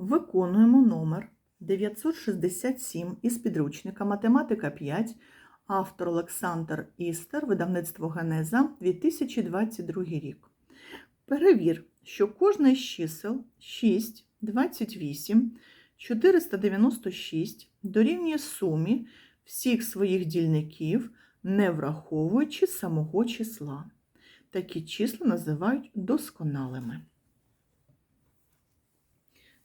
Виконуємо номер 967 із підручника Математика 5, автор Олександр Істер, видавництво Генеза, 2022 рік. Перевір, що кожне з чисел 6, 28, 496 дорівнює сумі всіх своїх дільників, не враховуючи самого числа. Такі числа називають досконалими.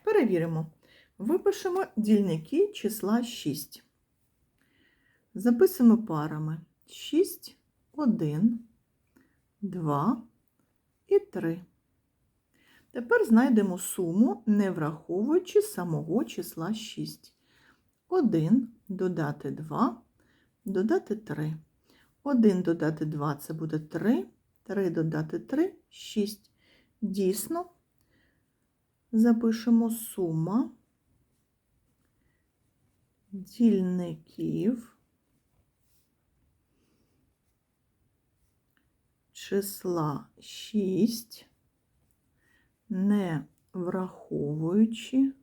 Перевіримо. Випишемо дільники числа 6. Записуємо парами 6, 1, 2 і 3. Тепер знайдемо суму, не враховуючи самого числа 6. 1 додати 2, додати 3. 1 додати 2 це буде 3, 3 додати 3 6. Дійсно, запишемо сума дільників числа 6, не враховуючи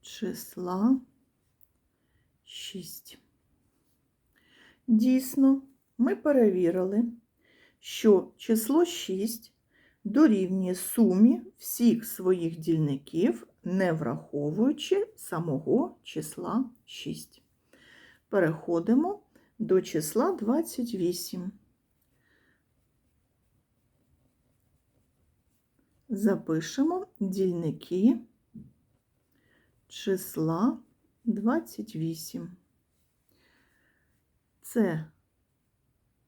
числа 6. Дійсно, ми перевірили, що число 6 дорівнює сумі всіх своїх дільників, не враховуючи самого числа 6. Переходимо до числа 28. Запишемо дільники числа 28. Це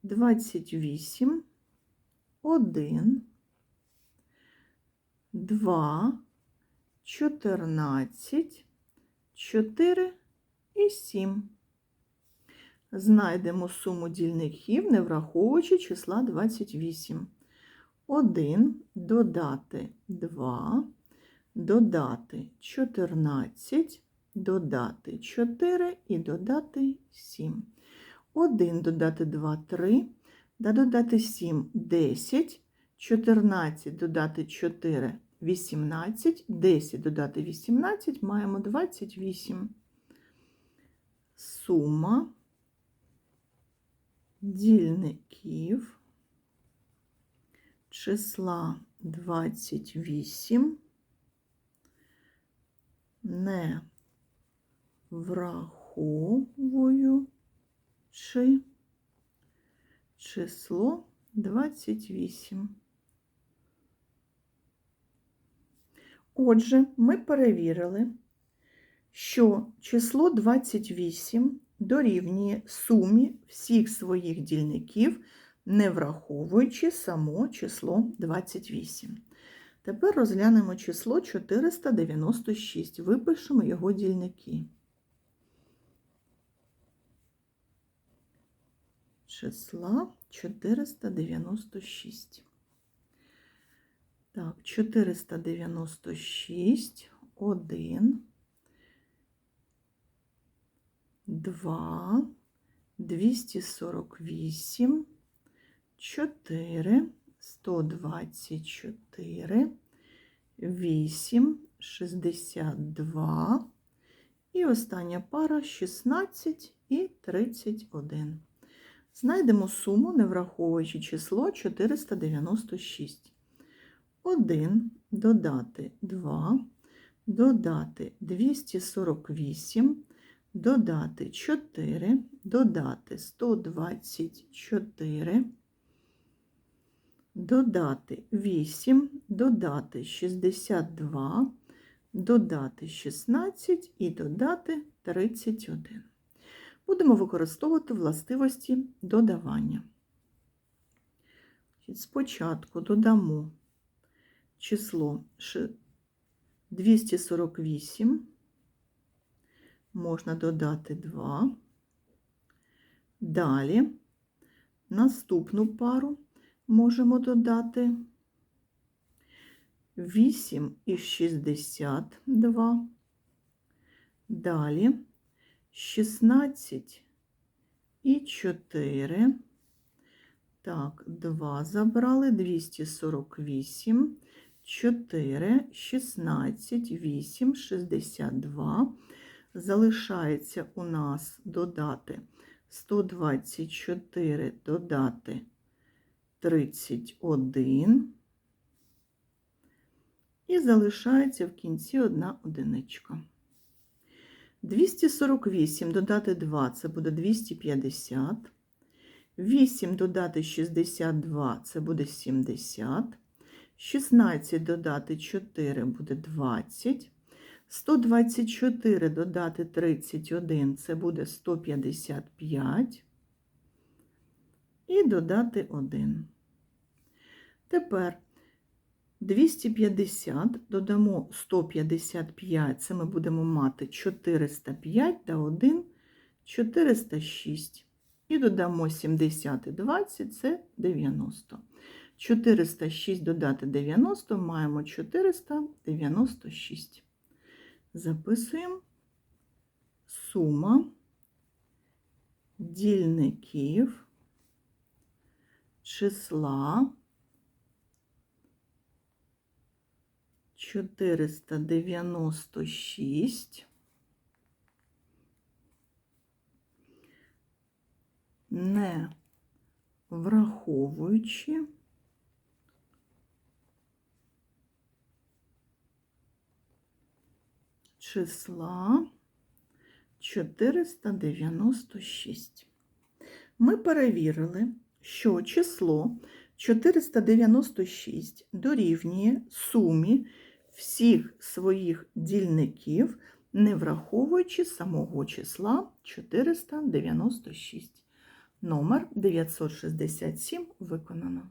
28, 1, 2, 14, 4 і 7. Знайдемо суму дільників, не враховуючи числа 28. 1 додати 2, додати 14, додати 4 і додати 7. 1 додати 2 3, да додати 7 10, 14 додати 4 18, 10 додати 18, маємо 28. Сума дільників числа 28 не враховуючи число 28. Отже, ми перевірили, що число 28 дорівнює сумі всіх своїх дільників, не враховуючи само число 28. Тепер розглянемо число 496. Випишемо його дільники. Числа 496. Так, 496, 1, 2, 248, 4, 124, 8, 62 і остання пара 16 і 31. Знайдемо суму, не враховуючи число 496. 1 додати 2, додати 248, додати 4, додати 124, додати 8, додати 62, додати 16 і додати 31. Будемо використовувати властивості додавання. Спочатку додамо число 248, можна додати 2. Далі наступну пару можемо додати 8 із 62. Далі 16 і 4. Так, 2 забрали, 248, 4, 16, 8, 62. Залишається у нас додати 124, додати 31. І залишається в кінці одна одиничка. 248 додати 2 це буде 250. 8 додати 62 це буде 70. 16 додати 4 буде 20. 124 додати 31 це буде 155. І додати 1. Тепер 250 додамо 155, це ми будемо мати 405 та 1 406. І додамо 70 і 20 це 90. 406 додати 90 маємо 496. Записуємо сума дільників числа 496 не враховуючи числа 496. Ми перевірили, що число 496 дорівнює сумі всіх своїх дільників, не враховуючи самого числа 496. Номер 967 виконано.